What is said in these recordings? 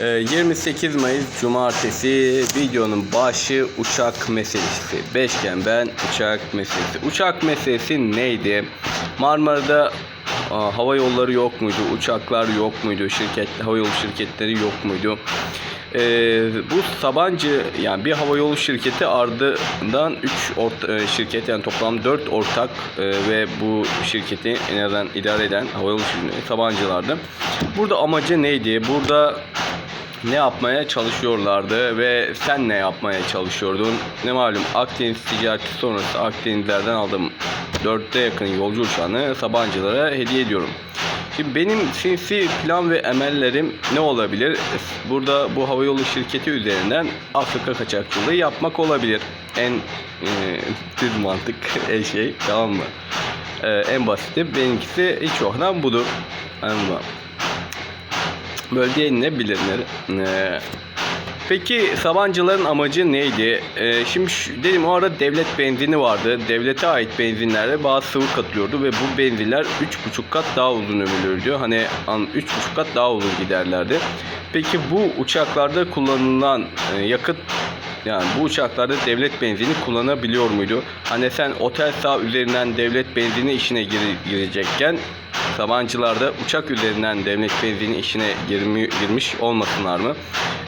Ee, 28 Mayıs Cumartesi videonun başı uçak meselesi. Beşgen ben uçak meselesi. Uçak meselesi neydi? Marmara'da aa, hava yolları yok muydu? Uçaklar yok muydu? Şirket, hava yolu şirketleri yok muydu? Ee, bu Sabancı yani bir havayolu şirketi ardından 3 orta, e, şirket yani toplam 4 ortak e, ve bu şirketi en azından idare eden havayolu şirketi Sabancılardı. Burada amacı neydi? Burada ne yapmaya çalışıyorlardı ve sen ne yapmaya çalışıyordun? Ne malum Akdeniz ticareti sonrası Akdenizlerden aldığım 4'te yakın yolcu uçağını Sabancılara hediye ediyorum. Şimdi benim sinsi plan ve emellerim ne olabilir? Burada bu havayolu şirketi üzerinden Afrika kaçakçılığı yapmak olabilir. En e, düz mantık en şey tamam mı? E, en basiti benimkisi hiç yoktan budur. Anladın? Bölge ne bilinir? Ee, peki Sabancıların amacı neydi? Ee, şimdi şu- dedim o ara devlet benzini vardı. Devlete ait benzinlerde bazı sıvı katılıyordu ve bu benzinler 3,5 kat daha uzun ömürlüydü. Hani an- 3,5 kat daha uzun giderlerdi. Peki bu uçaklarda kullanılan e, yakıt yani bu uçaklarda devlet benzini kullanabiliyor muydu? Hani sen otel sağ üzerinden devlet benzini işine gir- girecekken Sabancılarda uçak üzerinden devlet benzini işine girmi, girmiş olmasınlar mı?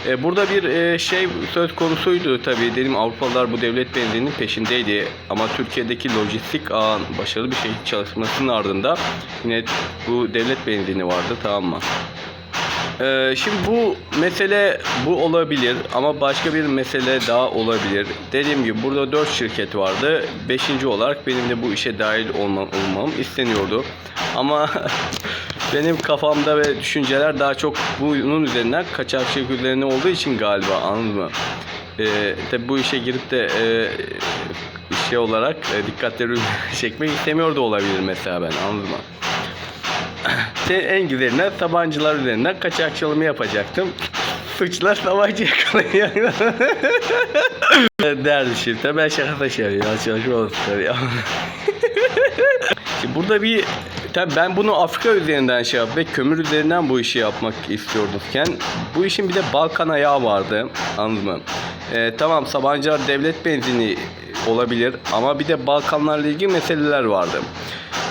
E, burada bir e, şey söz konusuydu tabii. Dedim Avrupalılar bu devlet benzininin peşindeydi. Ama Türkiye'deki lojistik ağın başarılı bir şekilde çalışmasının ardında yine bu devlet benzini vardı tamam mı? Ee, şimdi bu mesele bu olabilir ama başka bir mesele daha olabilir. Dediğim gibi burada 4 şirket vardı. 5. olarak benim de bu işe dahil olmam, olmam isteniyordu. Ama benim kafamda ve düşünceler daha çok bunun üzerinden kaçakçılık üzerine olduğu için galiba anladın mı? Ee, tabi bu işe girip de e, şey olarak e, dikkatleri çekmek istemiyor da olabilir mesela ben anladın mı? Senin en güzeline tabancalar üzerinden kaçakçılığımı yapacaktım. Suçlar tabanca yakalıyor. Derdi şimdi. Ben şaka taşıyorum ya. Çalışma olsun ya. Şimdi burada bir tabii ben bunu Afrika üzerinden şey yap ve kömür üzerinden bu işi yapmak istiyordumken bu işin bir de Balkan ayağı vardı. Anladın mı? Ee, tamam Sabancılar devlet benzini olabilir ama bir de Balkanlarla ilgili meseleler vardı.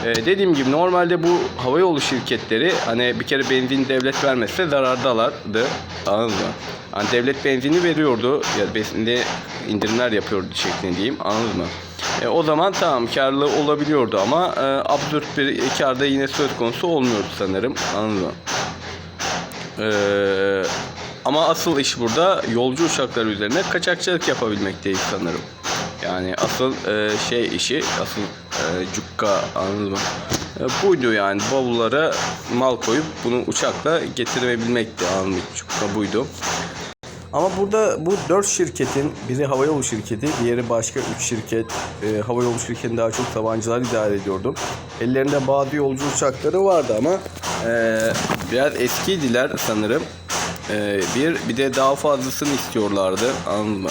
Ee, dediğim gibi normalde bu havayolu şirketleri hani bir kere benzin devlet vermezse zarardalardı. Anladın mı? Hani devlet benzini veriyordu ya benzinde indirimler yapıyordu şeklinde diyeyim. Anladın mı? E, o zaman tamam karlı olabiliyordu ama e, absürt bir karda yine söz konusu olmuyordu sanırım. Anladın mı? E, ama asıl iş burada yolcu uçakları üzerine kaçakçılık yapabilmekteyiz sanırım. Yani asıl e, şey işi, asıl e, cukka anladın mı? E, buydu yani bavullara mal koyup bunu uçakla getirebilmekti anladın mı? Cukka buydu. Ama burada bu dört şirketin biri havayolu şirketi, diğeri başka üç şirket. E, havayolu şirketini daha çok Sabancılar idare ediyordu. Ellerinde bazı yolcu uçakları vardı ama e, biraz eskiydiler sanırım. E, bir bir de daha fazlasını istiyorlardı anladın mı?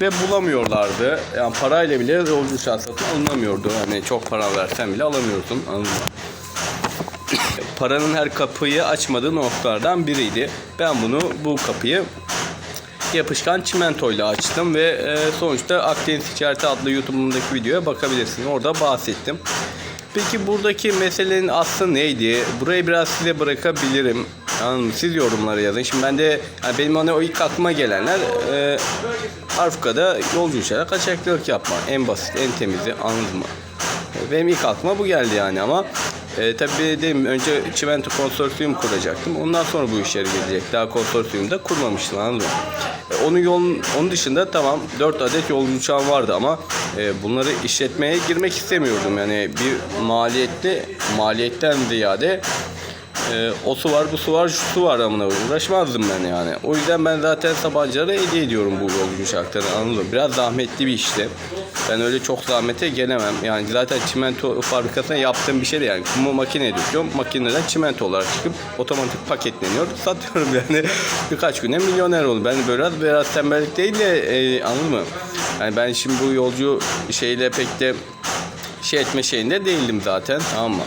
Ve bulamıyorlardı. Yani parayla bile yolcu uçağı satın alınamıyordu. Yani çok para versen bile mı? paranın her kapıyı açmadığı noktalardan biriydi. Ben bunu bu kapıyı yapışkan çimentoyla açtım ve e, sonuçta Akdeniz Ticareti adlı YouTube'umdaki videoya bakabilirsiniz. Orada bahsettim. Peki buradaki meselenin aslı neydi? Burayı biraz size bırakabilirim. Anladın mı? Siz yorumlara yazın. Şimdi ben de yani benim hani o ilk aklıma gelenler e, Afrika'da yolcu uçarak kaçakçılık yapma. En basit, en temizi anladın mı? Benim ilk aklıma bu geldi yani ama e, tabii dedim önce çimento konsorsiyum kuracaktım. Ondan sonra bu işler gelecek. Daha konsorsiyum da kurmamıştım anladın mı? E, onun yolun onun dışında tamam 4 adet yolcu uçağım vardı ama e, bunları işletmeye girmek istemiyordum. Yani bir maliyetli maliyetten ziyade e, o su var, bu su var, şu su var amına. Uğraşmazdım ben yani. O yüzden ben zaten Sabancılara hediye ediyorum bu yolcu uçakları anladın? Biraz zahmetli bir işti. Ben öyle çok zahmete gelemem. Yani zaten çimento fabrikasına yaptığım bir şey yani. Kumu makine döküyorum. Makineden çimento olarak çıkıp otomatik paketleniyor. Satıyorum yani. Birkaç güne milyoner oldum. Ben biraz biraz tembellik değil de e, anladın mı? Yani ben şimdi bu yolcu şeyle pek de şey etme şeyinde değildim zaten. Mı?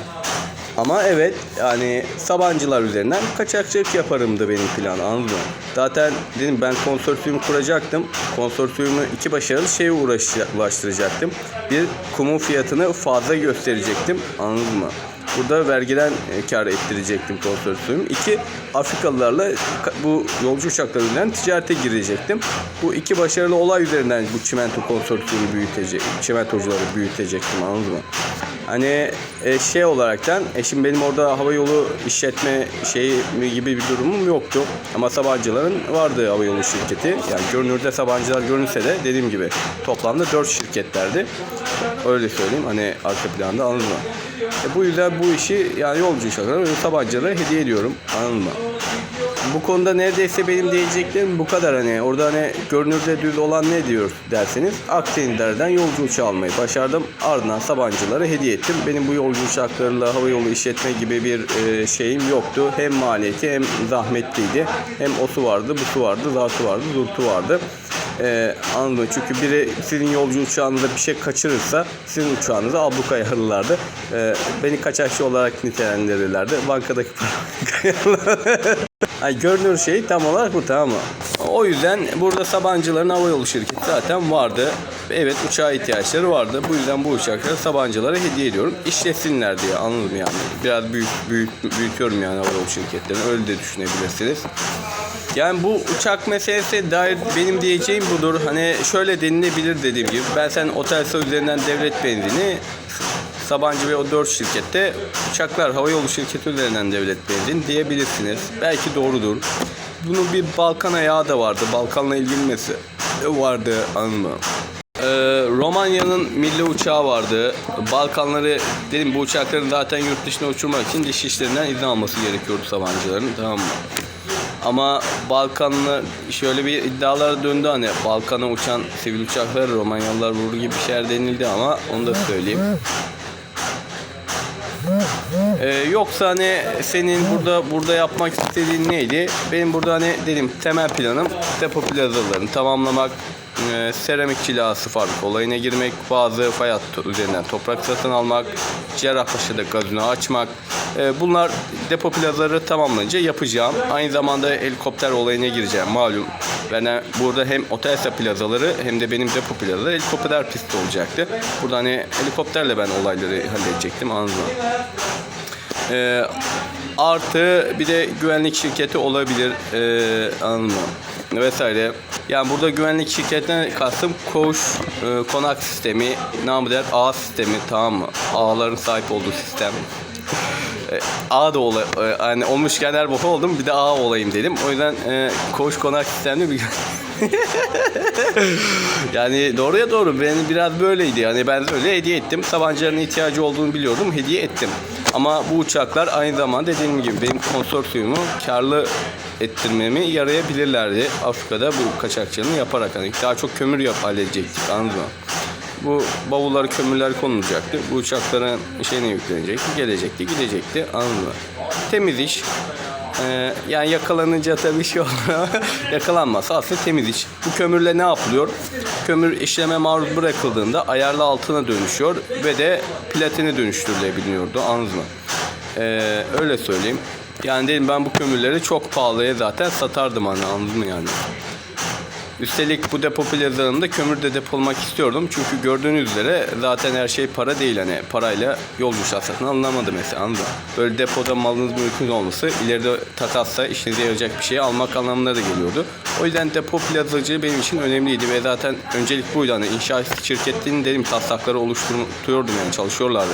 Ama evet yani Sabancılar üzerinden kaçakçılık yaparımdı benim plan anladın mı? Zaten dedim ben konsorsiyum kuracaktım. Konsorsiyumu iki başarılı şeye ulaştıracaktım. Bir kumun fiyatını fazla gösterecektim anladın mı? Burada vergiden e, kar ettirecektim konsorsiyum. İki, Afrikalılarla ka- bu yolcu uçakları üzerinden ticarete girecektim. Bu iki başarılı olay üzerinden bu çimento konsorsiyumu büyütecek, çimentocuları büyütecektim anladın mı? Hani e, şey olaraktan, e, şimdi benim orada hava yolu işletme şeyi gibi bir durumum yoktu. Ama Sabancıların vardı hava yolu şirketi. Yani görünürde Sabancılar görünse de dediğim gibi toplamda 4 şirketlerdi. Öyle söyleyeyim hani arka planda anladın mı? E, bu yüzden bu işi yani yolcu ve Sabancılara hediye ediyorum anladın mı? Bu konuda neredeyse benim diyeceklerim bu kadar hani orada hani görünürde düz olan ne diyor derseniz Akdenizlerden yolcu uçağı almayı başardım. Ardından Sabancılara hediye ettim. Benim bu yolcu uçaklarıyla hava yolu işletme gibi bir e, şeyim yoktu. Hem maliyeti hem zahmetliydi. Hem osu vardı, busu vardı, zatı vardı, zurtu vardı. E, anladın? Çünkü biri sizin yolcu uçağınızda bir şey kaçırırsa sizin uçağınıza abluka ayarlarlardı. E, beni kaçakçı olarak nitelendirirlerdi. Bankadaki parayı Ay görünür şey tam olarak bu tamam mı? O yüzden burada Sabancıların hava yolu şirketi zaten vardı. Evet uçağa ihtiyaçları vardı. Bu yüzden bu uçakları Sabancılara hediye ediyorum. İşletsinler diye anladım yani. Biraz büyük, büyük büyütüyorum yani hava yolu şirketlerini. Öyle de düşünebilirsiniz. Yani bu uçak meselesi dair benim diyeceğim budur. Hani şöyle denilebilir dediğim gibi. Ben sen Otelsa üzerinden devlet benzini Sabancı ve o dört şirkette uçaklar havayolu şirketi üzerinden devlet benzin diyebilirsiniz. Belki doğrudur. Bunun bir Balkan ayağı da vardı. Balkan'la ilgilenmesi vardı anımı. Ee, Romanya'nın milli uçağı vardı. Balkanları dedim bu uçakların zaten yurt dışına uçurmak için dış işlerinden izin alması gerekiyordu Sabancıların tamam mı? Ama Balkanlı şöyle bir iddialar döndü hani Balkan'a uçan sivil uçakları Romanyalılar vurur gibi bir şeyler denildi ama onu da söyleyeyim. Ee, yoksa hani senin burada burada yapmak istediğin neydi? Benim burada hani dedim temel planım depo plazalarını tamamlamak, e, seramik cilası fabrika olayına girmek, bazı fay hattı üzerinden toprak satın almak, Cerrahpaşa'da gazino açmak. E, bunlar depo plazaları tamamlanınca yapacağım. Aynı zamanda helikopter olayına gireceğim malum. Ben e, burada hem Otelsa plazaları hem de benim depo plazaları helikopter pisti olacaktı. Burada hani helikopterle ben olayları halledecektim anladın? Ee, artı bir de güvenlik şirketi olabilir ee, anladın mı? Vesaire. Yani burada güvenlik şirketinden kastım koğuş, e, konak sistemi, namı der ağ sistemi tamam mı? Ağların sahip olduğu sistem. Ağ da ola, e, hani olmuşken her boka oldum bir de ağ olayım dedim. O yüzden e, koğuş konak sistemli bir yani doğruya doğru benim biraz böyleydi. Yani ben öyle hediye ettim. Sabancıların ihtiyacı olduğunu biliyordum. Hediye ettim. Ama bu uçaklar aynı zamanda dediğim gibi benim konsorsiyumu karlı ettirmemi yarayabilirlerdi. Afrika'da bu kaçakçılığını yaparak. Hani daha çok kömür yap halledecektik anladın mı? Bu bavullar kömürler konulacaktı. Bu uçakların şeyine yüklenecekti. Gelecekti, gidecekti. Anladın mı? Temiz iş. Ee, yani yakalanınca tabii şey olur ama yakalanmazsa aslında temiz iş. Bu kömürle ne yapılıyor? Kömür işleme maruz bırakıldığında ayarlı altına dönüşüyor ve de platine dönüştürülebiliyordu. Anladın mı? Ee, öyle söyleyeyim. Yani dedim ben bu kömürleri çok pahalıya zaten satardım hani anladın mı yani? Üstelik bu depo plazalarında kömür de depolamak istiyordum. Çünkü gördüğünüz üzere zaten her şey para değil. Hani parayla yolcu satın alınamadı mesela anladın? Böyle depoda malınız mülkünüz olması ileride takasla işinize yarayacak bir şey almak anlamına da geliyordu. O yüzden depo plazacılığı benim için önemliydi ve zaten öncelik buydu. Hani inşaat şirketinin dedim taslakları oluşturuyordum yani çalışıyorlardı.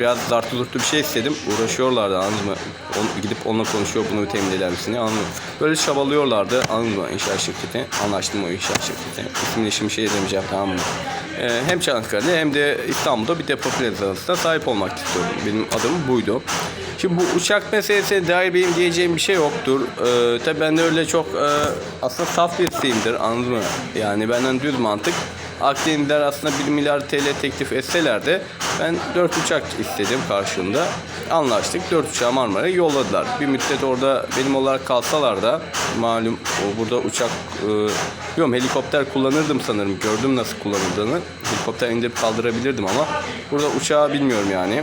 Biraz zartı zurtlu bir şey istedim. Uğraşıyorlardı anladın mı? On, gidip onunla konuşuyor bunu temin eder misin anladın mı? Böyle çabalıyorlardı anladın mı inşaat şirketi. Anlaştım o inşaat şirketi. İsmini şimdi şey demeyeceğim tamam mı? Ee, hem Çanakkale'de hem de İstanbul'da bir depo plazasına sahip olmak istiyordum. Benim adım buydu. Şimdi bu uçak meselesine dair benim diyeceğim bir şey yoktur. Ee, tabii ben de öyle çok e, aslında saf birisiyimdir anladın mı? Yani benden düz mantık. Akdenizler aslında 1 milyar TL teklif etseler de ben 4 uçak istedim karşılığında. Anlaştık. 4 uçağı Marmara'ya yolladılar. Bir müddet orada benim olarak kalsalar da malum burada uçak e, bilmiyorum helikopter kullanırdım sanırım. Gördüm nasıl kullanıldığını. Helikopter indirip kaldırabilirdim ama burada uçağı bilmiyorum yani.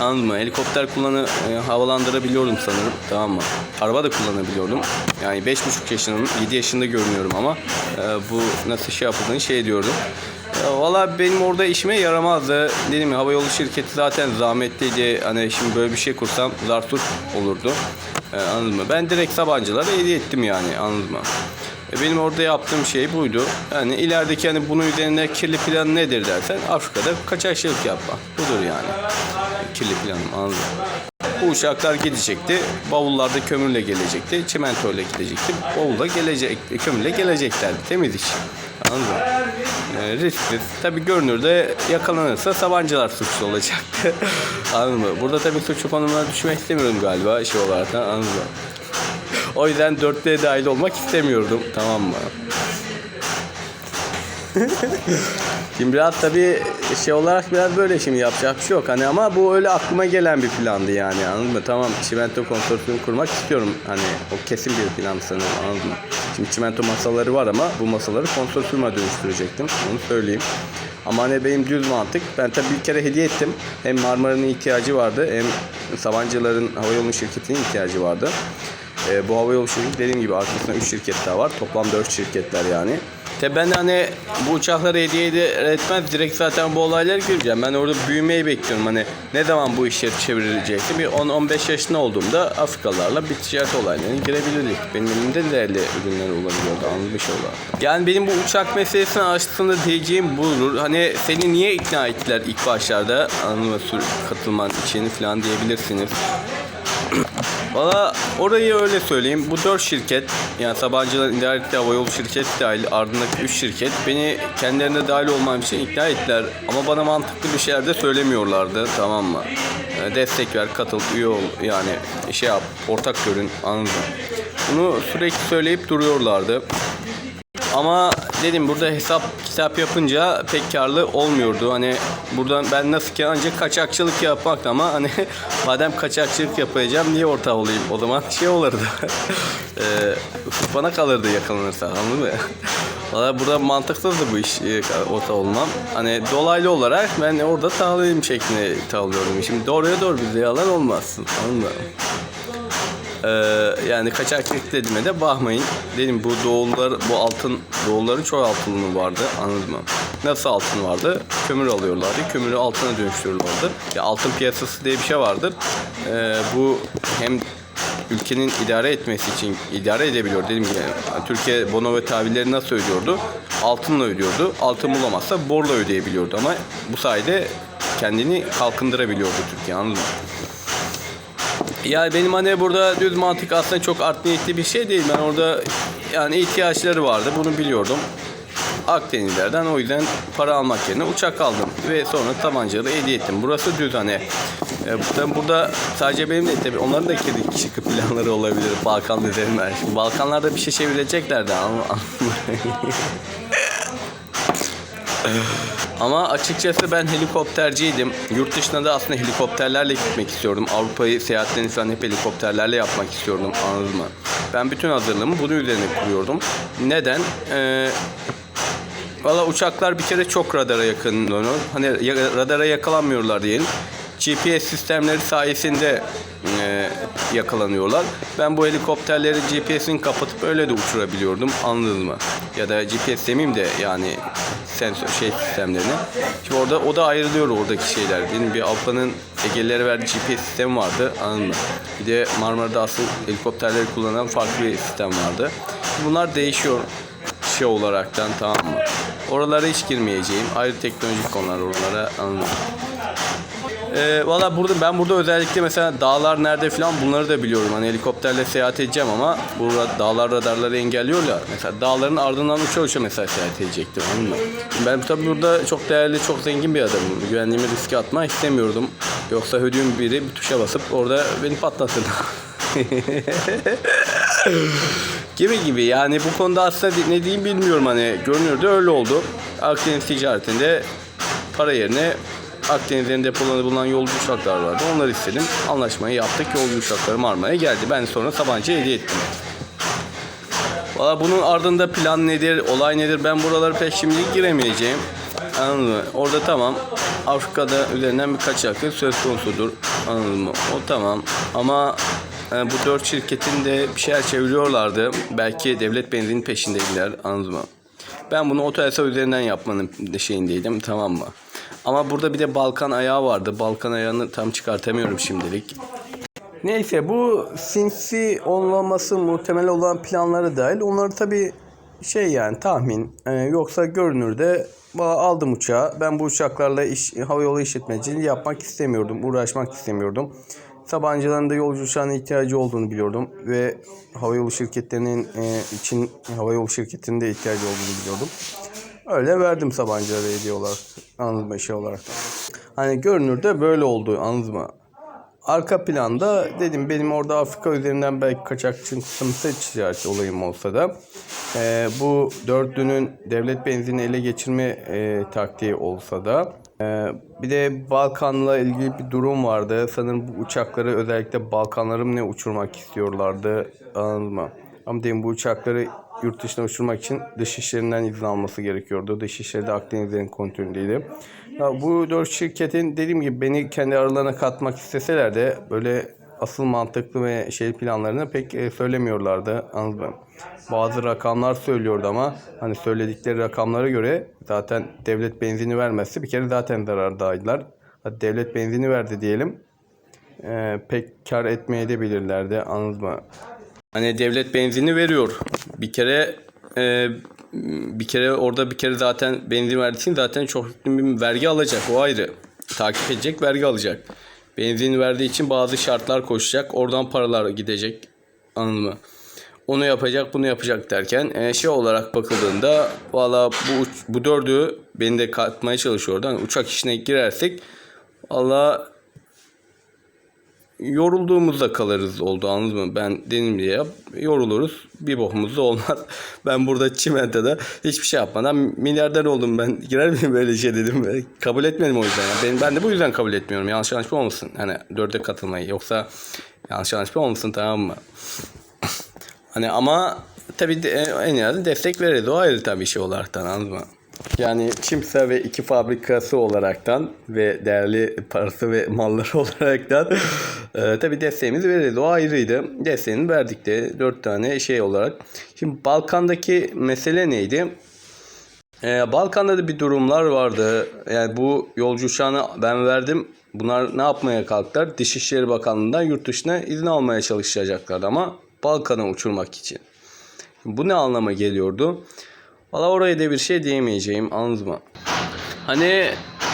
Anladın mı? Helikopter kullanı e, havalandırabiliyorum sanırım. Tamam mı? Araba da kullanabiliyordum. Yani 5,5 yaşındayım. 7 yaşında görünüyorum ama e, bu nasıl şey yapıldığını şey diyordum. E, Valla benim orada işime yaramazdı. Dedim ya havayolu şirketi zaten zahmetliydi. Hani şimdi böyle bir şey kursam zartur olurdu. E, anladın mı? Ben direkt Sabancılara hediye ettim yani anladın mı? E, Benim orada yaptığım şey buydu. Yani ilerideki hani bunun üzerine kirli plan nedir dersen Afrika'da kaçakçılık yapma. Budur yani. Kirli planım anladın? Bu uçaklar gidecekti. Bavullarda kömürle gelecekti. Çimentoyla gidecekti. Bavulda gelecek, kömürle geleceklerdi. Temiz iş. Anladın mı? E, risksiz. Tabi görünürde yakalanırsa Sabancılar suçlu olacaktı. anladın mı? Burada tabi suçlu konumuna düşmek istemiyorum galiba şey olarak. Anladın mı? O yüzden dörtlüğe dahil olmak istemiyordum. Tamam mı? şimdi biraz tabii şey olarak biraz böyle şimdi yapacak bir şey yok. Hani ama bu öyle aklıma gelen bir plandı yani anladın mı? Tamam çimento konsorsiyumu kurmak istiyorum. Hani o kesin bir plan sanırım anladın mı? Şimdi çimento masaları var ama bu masaları konsorsiyuma dönüştürecektim. Onu söyleyeyim. Ama hani benim düz mantık. Ben tabii bir kere hediye ettim. Hem Marmara'nın ihtiyacı vardı hem Sabancıların havayolu şirketinin ihtiyacı vardı. E, bu havayolu şirketi dediğim gibi arkasında 3 şirket daha var. Toplam 4 şirketler yani. Tabi ben hani bu uçakları hediye eder etmez direkt zaten bu olayları göreceğim. Ben orada büyümeyi bekliyorum. Hani ne zaman bu işleri çevrilecekti? Bir 10-15 yaşında olduğumda Afrikalılarla bir ticaret olaylarına girebilirdik. Benim elimde değerli ürünler olabiliyordu anlamış olarak. Yani benim bu uçak meselesini aslında diyeceğim budur. Hani seni niye ikna ettiler ilk başlarda anladın katılman için falan diyebilirsiniz. Valla orayı öyle söyleyeyim. Bu dört şirket yani Sabancılar İdareti Havayolu şirket dahil ardındaki üç şirket beni kendilerine dahil olmam için ikna ettiler. Ama bana mantıklı bir şeyler de söylemiyorlardı tamam mı? Yani destek ver, katıl, üye ol yani şey yap, ortak görün anladın? Bunu sürekli söyleyip duruyorlardı. Ama dedim burada hesap kitap yapınca pek karlı olmuyordu. Hani buradan ben nasıl ki ancak kaçakçılık yapmak ama hani madem kaçakçılık yapacağım niye ortağı olayım? O zaman şey olurdu. Eee bana kalırdı yakalanırsa anladın mı? Valla burada mantıksızdı bu iş e, ortağı olmam. Hani dolaylı olarak ben orada tağlayayım şeklinde tağlıyorum. Şimdi doğruya doğru bizde yalan olmaz. Anladın mı? Ee, yani kaçakçılık dediğime de bakmayın. Dedim bu doğullar, bu altın doğulların çok altını vardı anladın mı? Nasıl altın vardı? Kömür alıyorlardı. Kömürü altına dönüştürüyorlardı. Ya altın piyasası diye bir şey vardır. Ee, bu hem ülkenin idare etmesi için idare edebiliyor. Dedim ki yani Türkiye bono ve tahvilleri nasıl ödüyordu? Altınla ödüyordu. Altın bulamazsa borla ödeyebiliyordu ama bu sayede kendini kalkındırabiliyordu Türkiye anladın mı? Ya benim hani burada düz mantık aslında çok art niyetli bir şey değil. Ben orada yani ihtiyaçları vardı. Bunu biliyordum. Akdenizlerden o yüzden para almak yerine uçak aldım. Ve sonra tabancaları hediye ettim. Burası düz hani. E, burada sadece benim değil tabii onların da kedi kişi planları olabilir Balkan üzerinden. Balkanlarda bir şey çevireceklerdi ama Ama açıkçası ben helikopterciydim. Yurt dışına da aslında helikopterlerle gitmek istiyordum. Avrupa'yı seyahatlerini falan hep helikopterlerle yapmak istiyordum anladın mı? Ben bütün hazırlığımı bunun üzerine kuruyordum. Neden? Ee, Valla uçaklar bir kere çok radara yakın. Hani radara yakalanmıyorlar diyelim. GPS sistemleri sayesinde e, yakalanıyorlar. Ben bu helikopterleri GPS'ini kapatıp öyle de uçurabiliyordum. Anladın mı? Ya da GPS demeyeyim de yani sensör şey sistemlerini. Şimdi orada o da ayrılıyor oradaki şeyler. Benim bir Avrupa'nın Ege'lilere verdiği GPS sistemi vardı. Anladın mı? Bir de Marmara'da asıl helikopterleri kullanan farklı bir sistem vardı. Bunlar değişiyor şey olaraktan tamam mı? Oralara hiç girmeyeceğim. Ayrı teknolojik konular oralara anladım. Ee, Valla burada ben burada özellikle mesela dağlar nerede falan bunları da biliyorum. Hani helikopterle seyahat edeceğim ama bu ra- dağlar radarları engelliyor ya. Mesela dağların ardından uça uça mesela seyahat edecektim. Anladın mı? Ben tabii burada çok değerli, çok zengin bir adamım. Güvenliğimi riske atmak istemiyordum. Yoksa hödüğüm biri bir tuşa basıp orada beni patlatırdı. gibi gibi yani bu konuda aslında ne diyeyim bilmiyorum hani görünürdü öyle oldu. Akdeniz ticaretinde para yerine Akdeniz'in depolarında bulunan yolcu uçaklar vardı. Onları istedim. Anlaşmayı yaptık. Yolcu uçakları Marmara'ya geldi. Ben sonra Sabancı'ya hediye ettim. Valla bunun ardında plan nedir, olay nedir ben buralara pek şimdilik giremeyeceğim. Anladın mı? Orada tamam. Afrika'da üzerinden bir kaçaklık söz konusudur. Anladın mı? O tamam. Ama e, bu dört şirketin de bir şeyler çeviriyorlardı. Belki devlet benzinin peşindeydiler. Anladın mı? Ben bunu Otelsa üzerinden yapmanın şeyindeydim. Tamam mı? Ama burada bir de Balkan ayağı vardı. Balkan ayağını tam çıkartamıyorum şimdilik. Neyse bu sinsi olmaması muhtemel olan planları dahil onları tabi şey yani tahmin Ee, yoksa görünürde "Ba- aldım uçağı ben bu uçaklarla iş, havayolu işletmeciliği yapmak istemiyordum uğraşmak istemiyordum. Sabancıların da yolcu uçağına ihtiyacı olduğunu biliyordum ve havayolu şirketlerinin e, için havayolu şirketinin de ihtiyacı olduğunu biliyordum. Öyle verdim Sabancılara hediye olarak mı şey olarak. Hani görünürde böyle oldu mı? Arka planda dedim benim orada Afrika üzerinden belki kaçakçı sımsı ticaret olayım olsa da e, bu dörtlünün devlet benzinini ele geçirme e, taktiği olsa da e, bir de Balkan'la ilgili bir durum vardı. Sanırım bu uçakları özellikle Balkanları mı ne uçurmak istiyorlardı anladın mı? Ama dedim bu uçakları yurt dışına uçurmak için dışişlerinden izin alması gerekiyordu. Dışişleri de Akdenizlerin kontrolündeydi. Ya bu dört şirketin dediğim gibi beni kendi aralarına katmak isteseler de böyle asıl mantıklı ve şey planlarını pek e, söylemiyorlardı. Anladın? Bazı rakamlar söylüyordu ama hani söyledikleri rakamlara göre zaten devlet benzini vermezse bir kere zaten zarardaydılar. Hadi devlet benzini verdi diyelim. e, pek kar etmeye de bilirlerdi. Anladın mı? Hani devlet benzini veriyor. Bir kere e, bir kere orada bir kere zaten benzin verdiği için zaten çok yüklü bir vergi alacak. O ayrı. Takip edecek, vergi alacak. Benzin verdiği için bazı şartlar koşacak. Oradan paralar gidecek. Anladın mı? Onu yapacak, bunu yapacak derken e, şey olarak bakıldığında valla bu bu dördü beni de katmaya çalışıyordu. Hani uçak işine girersek valla yorulduğumuzda kalırız oldu anladın mı? Ben dedim diye yap, yoruluruz. Bir bokumuz da olmaz. Ben burada çimentoda hiçbir şey yapmadan milyarder oldum ben. Girer miyim böyle şey dedim. Kabul etmedim o yüzden. Yani ben, ben de bu yüzden kabul etmiyorum. Yanlış anlaşma olmasın. Hani dörde katılmayı. Yoksa yanlış anlaşma olmasın tamam mı? Hani ama tabii de, en nihayetinde destek veririz. O ayrı tabii şey olaraktan anladın mı? Yani Çimsa ve iki fabrikası olaraktan ve değerli parası ve malları olaraktan e, tabii desteğimizi veririz. O ayrıydı. Desteğini verdik de dört tane şey olarak. Şimdi Balkan'daki mesele neydi? Ee, Balkan'da da bir durumlar vardı. Yani bu yolcu uçağını ben verdim. Bunlar ne yapmaya kalktılar? Dışişleri Bakanlığı'ndan yurt dışına izin almaya çalışacaklar ama Balkan'a uçurmak için. Bu ne anlama geliyordu? Valla oraya da bir şey diyemeyeceğim anladın mı? Hani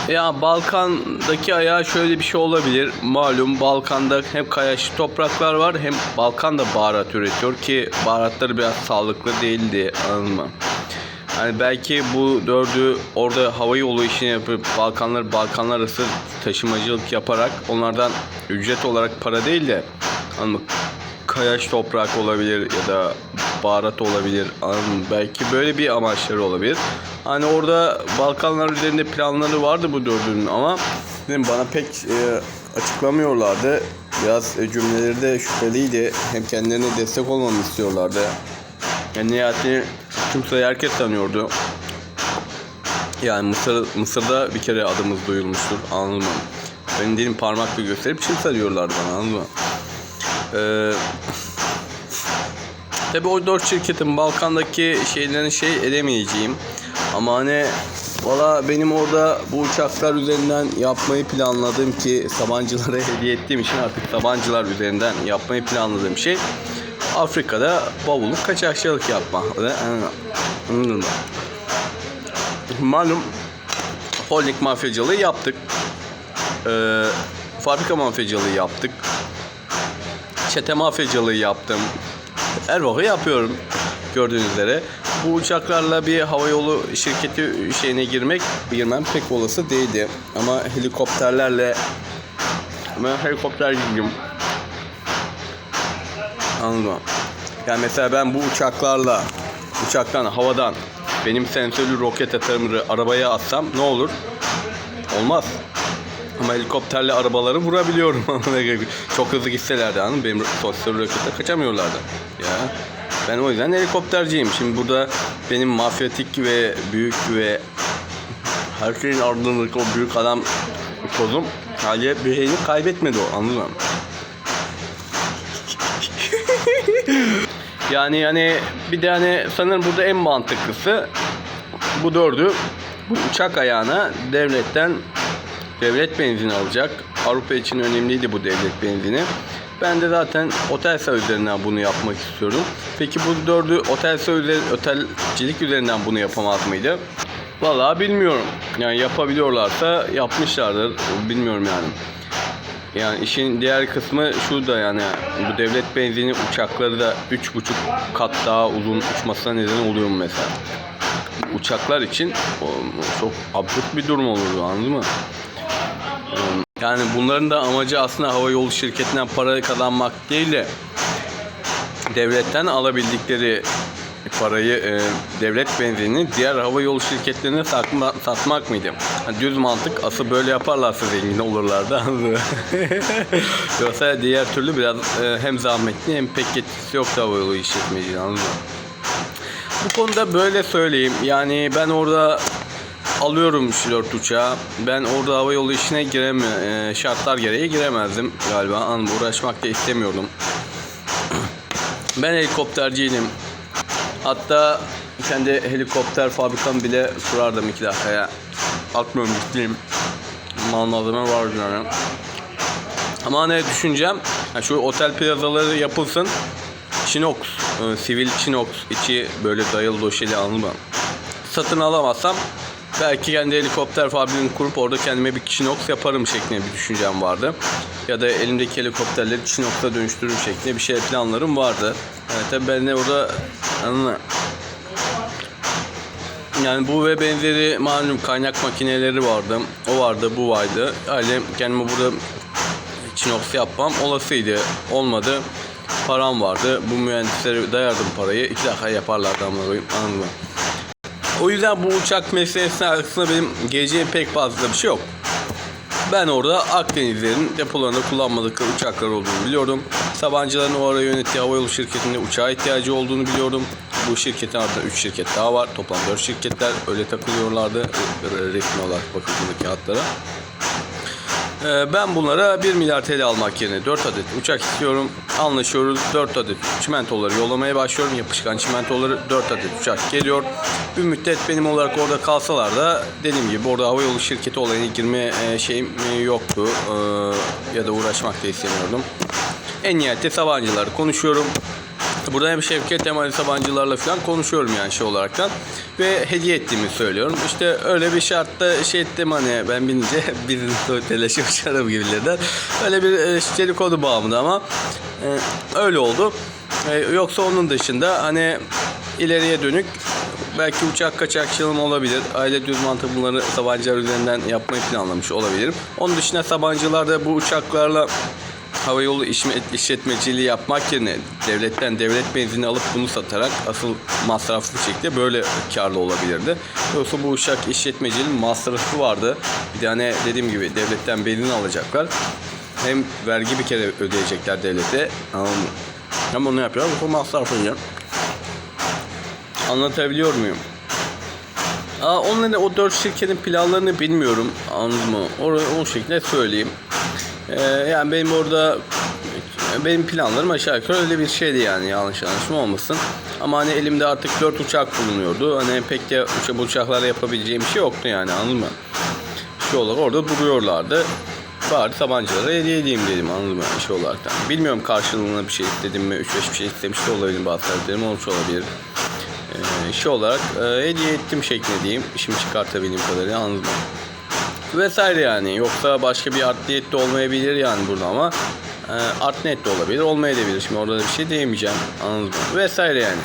ya Balkan'daki ayağı şöyle bir şey olabilir. Malum Balkan'da hem kayaçlı topraklar var hem Balkan da baharat üretiyor ki baharatları biraz sağlıklı değildi anladın mı? Hani belki bu dördü orada hava yolu işini yapıp Balkanlar Balkanlar arası taşımacılık yaparak onlardan ücret olarak para değil de hani kayaç toprak olabilir ya da baharat olabilir. Belki böyle bir amaçları olabilir. Hani orada Balkanlar üzerinde planları vardı bu dördünün ama dedim bana pek e, açıklamıyorlardı. Biraz e, cümleleri de şüpheliydi. Hem kendilerine destek olmamı istiyorlardı. Yani nihayetinde kimse herkes tanıyordu. Yani Mısır, Mısır'da bir kere adımız duyulmuştur. Anladın mı? Benim dilim parmakla gösterip çimsa diyorlardı bana anladın mı? Ee, tabii o dört şirketin Balkan'daki şeylerini şey edemeyeceğim. Ama hani valla benim orada bu uçaklar üzerinden yapmayı planladığım ki Sabancılara hediye ettiğim için artık Sabancılar üzerinden yapmayı planladığım şey Afrika'da bavuluk kaçakçılık yapma. Mı? Malum holding mafyacılığı yaptık. Ee, fabrika mafyacılığı yaptık. Çete mafyacılığı yaptım. Her yapıyorum gördüğünüz üzere. Bu uçaklarla bir havayolu şirketi şeyine girmek, girmem pek olası değildi. Ama helikopterlerle ben helikopter girdim. Anladın? Yani mesela ben bu uçaklarla uçaktan havadan benim sensörlü roket atarımı arabaya atsam ne olur? Olmaz. Ama helikopterle arabaları vurabiliyorum. Çok hızlı gitselerdi hanım benim sensörlü roketle kaçamıyorlardı. Ya ben o yüzden helikopterciyim. Şimdi burada benim mafyatik ve büyük ve Her şeyin ardındaki o büyük adam kozum haliyle bir şeyini kaybetmedi o anladın mı? yani yani bir de hani sanırım burada en mantıklısı bu dördü bu uçak ayağına devletten devlet benzini alacak. Avrupa için önemliydi bu devlet benzini. Ben de zaten Otelsa üzerinden bunu yapmak istiyorum. Peki bu dördü Otelsa üzeri, otelcilik üzerinden bunu yapamaz mıydı? Vallahi bilmiyorum. Yani yapabiliyorlarsa yapmışlardır. Bilmiyorum yani. Yani işin diğer kısmı şu da yani bu devlet benzini uçakları da 3,5 kat daha uzun uçmasına neden oluyor mu mesela? Uçaklar için çok absürt bir durum olurdu anladın mı? Yani bunların da amacı aslında hava yolu şirketinden para kazanmak değil de devletten alabildikleri parayı e, devlet benzinini diğer hava yolu şirketlerine satma, satmak mıydı? Yani düz mantık asıl böyle yaparlarsa zengin olurlardı. anladın mı? Yoksa diğer türlü biraz e, hem zahmetli hem pek getirisi yoktu hava yolu işletmeciliği anladın mı? Bu konuda böyle söyleyeyim. Yani ben orada alıyorum dört uçağı. Ben orada hava yolu işine gireme, e, şartlar gereği giremezdim galiba. Anladım, uğraşmak da istemiyordum. Ben helikopterciydim. Hatta kendi helikopter fabrikam bile kurardım iki dakikaya. Atmıyorum ciddiyim. Mal malzeme var yani. Ama ne düşüneceğim? Yani şu otel plazaları yapılsın. Chinox, e, sivil Chinox içi böyle dayalı döşeli anladın mı? Satın alamazsam belki kendi helikopter fabriğini kurup orada kendime bir Chinox yaparım şeklinde bir düşüncem vardı. Ya da elimdeki helikopterleri Chinox'a dönüştürürüm şeklinde bir şey planlarım vardı. Yani tabii ben de orada? Yani bu ve benzeri malum kaynak makineleri vardı. O vardı, bu vardı. Öyle kendime burada Çinox yapmam olasıydı. Olmadı. Param vardı. Bu mühendislere dayardım parayı. İki dakika yaparlardı ama anladın mı? O yüzden bu uçak meselesine aslında benim geleceğim pek fazla bir şey yok. Ben orada Akdenizlerin depolarında kullanmadıkları uçaklar olduğunu biliyordum. Sabancıların o ara yönettiği havayolu şirketinde uçağa ihtiyacı olduğunu biliyordum. Bu şirketin ardında 3 şirket daha var. Toplam 4 şirketler öyle takılıyorlardı resmi olarak bakıldığındaki hatlara. Ee, Ben bunlara 1 milyar TL almak yerine 4 adet uçak istiyorum. Anlaşıyoruz. 4 adet çimentoları yollamaya başlıyorum. Yapışkan çimentoları 4 adet uçak geliyor. Bir müddet benim olarak orada kalsalar da dediğim gibi orada havayolu şirketi olayına girme e, şeyim e, yoktu. Ee, Ya da uğraşmak da istemiyordum. En nihayette Sabancıları konuşuyorum. Burada hem Şevket hem Ali Sabancılarla falan konuşuyorum yani şey olaraktan. Ve hediye ettiğimi söylüyorum. İşte öyle bir şartta şey ettim hani ben binince birinin telaşı uçarım gibilerinden. Öyle bir e, dedikodu bağımında ama e, öyle oldu. E, yoksa onun dışında hani ileriye dönük belki uçak kaçakçılığım olabilir. Aile düz mantığı bunları Sabancılar üzerinden yapmayı planlamış olabilirim. Onun dışında Sabancılar da bu uçaklarla hava yolu işme- işletmeciliği yapmak yerine devletten devlet benzini alıp bunu satarak asıl masraflı bir şekilde böyle karlı olabilirdi. Yoksa bu uçak işletmeciliğin masrafı vardı. Bir de hani dediğim gibi devletten benzin alacaklar. Hem vergi bir kere ödeyecekler devlete. Hem onu yapıyor. Bu masrafını Anlatabiliyor muyum? Aa, onların o dört şirketin planlarını bilmiyorum. Anladın mı? Orayı o şekilde söyleyeyim. Ee, yani benim orada benim planlarım aşağı yukarı öyle bir şeydi yani yanlış anlaşılma olmasın. Ama hani elimde artık 4 uçak bulunuyordu. Hani pek de uça, bu uçaklarla yapabileceğim bir şey yoktu yani anladın mı? Şey olarak orada duruyorlardı. Bari Sabancılara hediye edeyim dedim anladın mı? Şey olarak. Bilmiyorum karşılığında bir şey istedim mi? 3-5 bir şey istemiş de olabilir bazı sebeplerim olmuş olabilir. Ee, şey olarak e, hediye ettim şeklinde diyeyim. İşimi çıkartabildiğim kadarıyla anladın mı? Vesaire yani. Yoksa başka bir art niyet de olmayabilir yani burada ama e, art niyet de olabilir, olmayabilir. Şimdi orada da bir şey diyemeyeceğim. Anladın mı? Vesaire yani.